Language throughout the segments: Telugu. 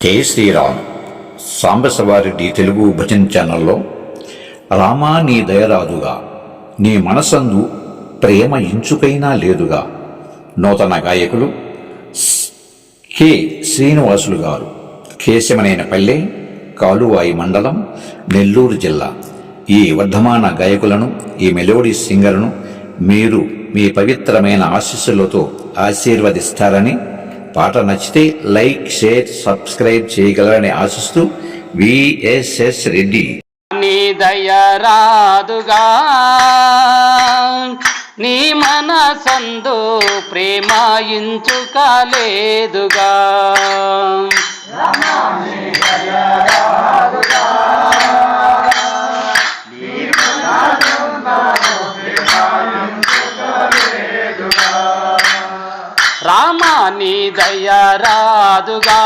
జై శ్రీరామ్ సాంబశివారెడ్డి తెలుగు భజన్ ఛానల్లో రామా నీ దయరాదుగా నీ మనసందు ప్రేమ ఇంచుకైనా లేదుగా నూతన గాయకులు కె శ్రీనివాసులు గారు కేశమనైన పల్లె కాలువాయి మండలం నెల్లూరు జిల్లా. ఈ వర్ధమాన గాయకులను ఈ మెలోడీ సింగర్ను మీరు మీ పవిత్రమైన ఆశీస్సులతో ఆశీర్వదిస్తారని పాట నచ్చితే లైక్ షేర్ సబ్స్క్రైబ్ చేయగలరని ఆశిస్తూ విఎస్ఎస్ రెడ్డి. నీ దయరాదుగా నీ మనసందు ప్రేమ కాదుగా.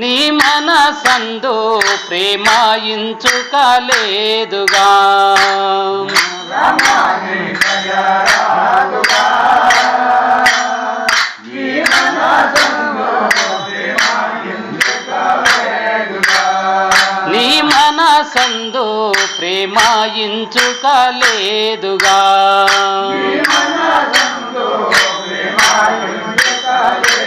నీ మనసందు ప్రేమాయించుకలేదుగా నీ మనసందు ప్రేమాయించుకలేదుగా ఇంచుకలేదుగా ఆ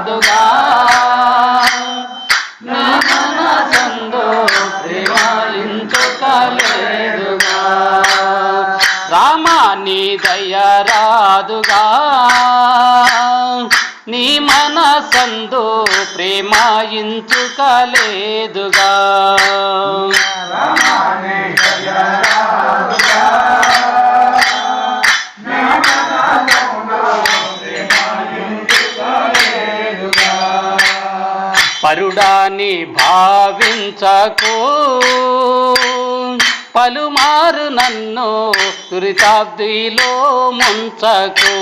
కాదుగా నా మనసందు ప్రేమించుకలేదుగా రామాని దయరాదుగా. నీ మనసందు ప్రేమాయించుకలేదుగా. పరుడాని భావించకు. పలుమారు నన్ను దురితాబ్దిలో ముంచకు.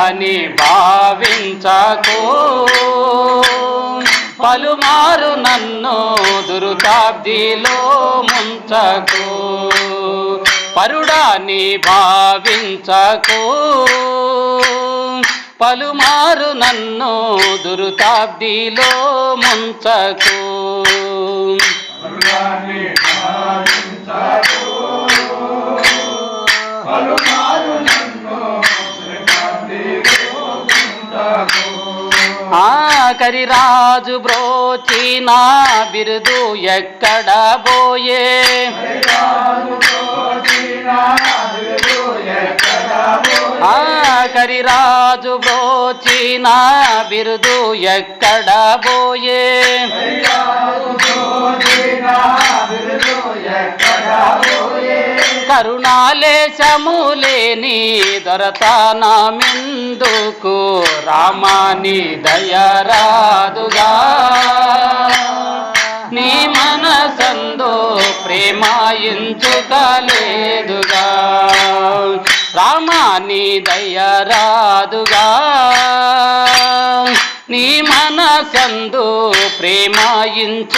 అని భావించకు. పలుమారు నన్ను దురుతాబ్దిలో ముంచకు. పరుడాని భావించకు. పలుమారు నన్ను దురుతాబ్దిలో ముంచకు. ఆఖరి రాజు బ్రోచిన బిరుదు ఎక్కడ పోయే రాజు బ్రోచిన బిరుదు ఎక్కడ పోయే కరుణాలేశములేని దొరతనమెందుకు రామాని దయరాదుగా. నీ మనసందో ప్రేమాయించుకలేదుగా రామాని దయరాదుగా నీ మనసందు ప్రేమాయించుకలేదుగా.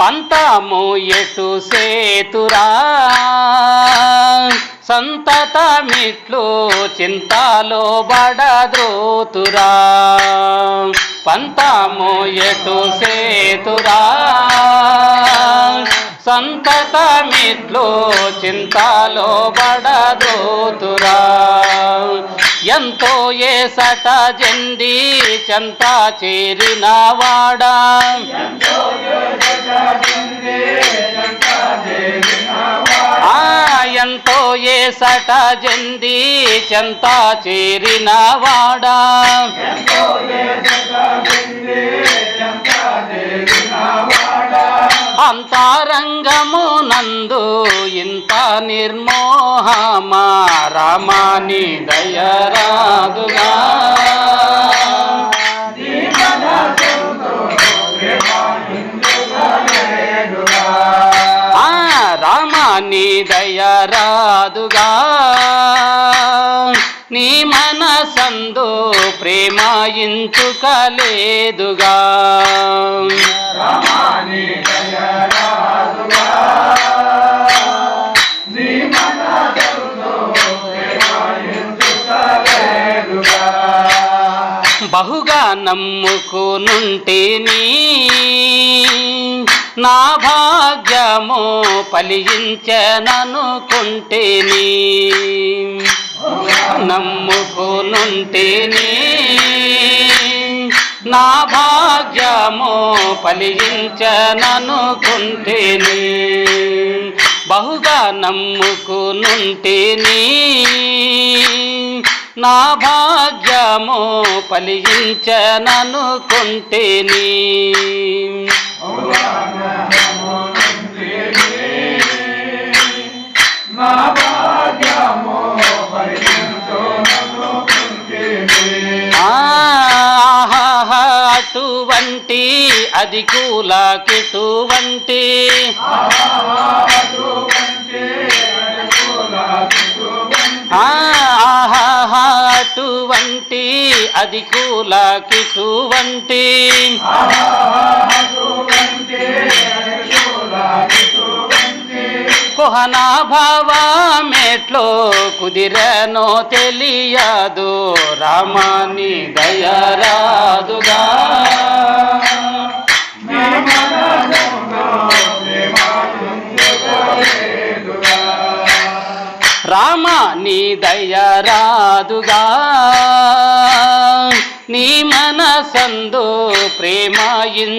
పంతము ఎటు సేతురా. సంతతమిట్లు చింతలో బడద్రోతురా. పంతము ఎటు సేతురా. సంతతమిట్లు చింతలో బడద్రోతురా. ఎంతో ఏసట జంది చెంత చేరిన వాడా. ఆ ఎంతో ఎంబోయేసట జంది చెంత చేరిన వాడా. అంతరంగము నందు ఇంత నిర్మోహమా రామాని దయరాదుగా. రామాని దయ రాదుగా. నీ మనసందు ప్రేమాయించుకలేదుగా బహుగా నమ్ముకునుంటేని నీ భాగ్యము ఫలించననుకుంటేని. నమ్ముకునుంటేని. నా భాగ్యము ఫలించననుకుంటేని. బహుగా నమ్ముకునుంటేని. నా భాగ్యము ఫలించననుకుంటేని. అటువంటి అది కూలాకిటువంటి అటువంటి అది కూలాకిటువంటి కుహనా భావ మెట్లో కుదిరనో తెలియదు. రామాని దయరాదుగా. రామ నీ దయరాదుగా. నీ మనసందు ప్రేమాయించుకలేదుగా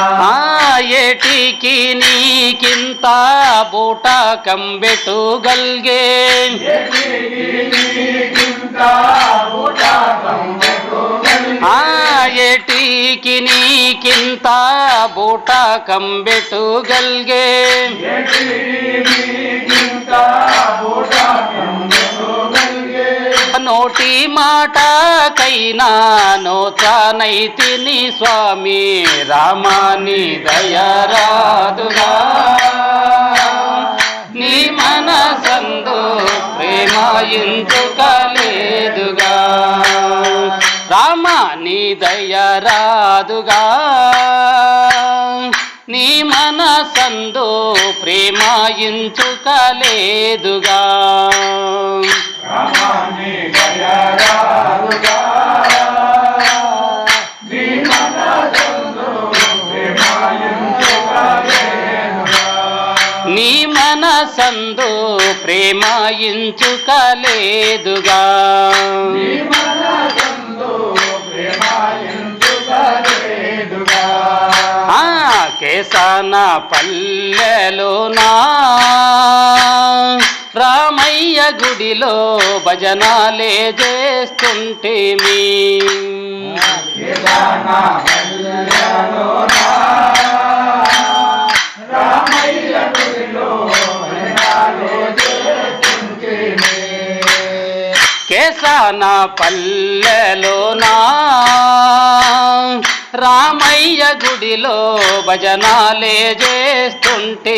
ఏటికి నీకింత బూట కంబెటు ఆ ఏటికి నీకింత బూట కంబెటు గల్గే నోటి మాటకైనా నోచానైతిని స్వామి రామాని దయరాదుగా నీ మనసందు ప్రేమాయించుకలేదుగా రామ నీ దయరాదుగా. నీ మనసందు ప్రేమాయించుకలేదుగా నీ మనసందు ప్రేమాయించుకలేదుగా. ఆ కేసాన పల్లెలోనా. అయ్య గుడిలో భజనాలే చేస్తుంటే మీ కేసాన పల్లెలోనా రామయ్య గుడిలో భజనాలే చేస్తుంటే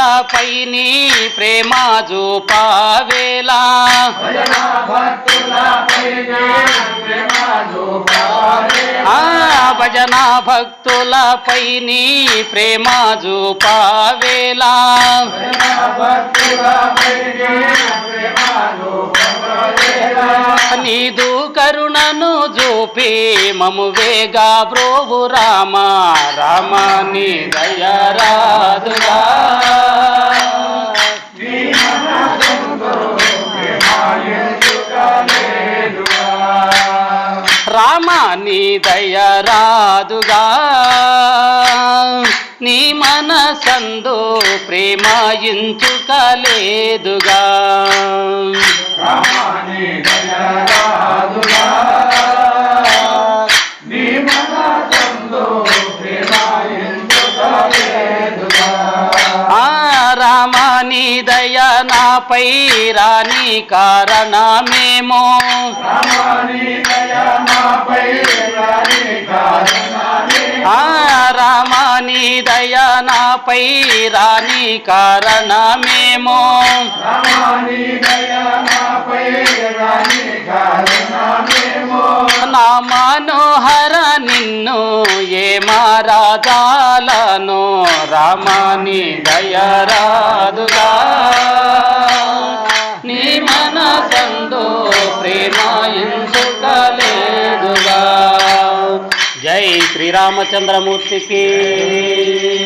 భజన భక్తులపై నీ ప్రేమ చూపావేలా ఆ భజన భక్తులపై నీ ప్రేమ చూపావేలా నీదు కరుణను చూపి మము వేగా బ్రోవు రామ. రామ నీ దయరాదుగా రామ నీ దయరాదుగా నీ మనసందు ప్రేమ ఇంచుకలేదుగా ఆ రామ నీ దయ నాపై రాని కారణమేమో? ఆ రామ నీ దయ నాపై రాని కారణమేమో? నా మనోహర నిన్ను ఏ మారాజాలను రామాని దయరాదుగా श्री रामचंद्र मूर्ति की।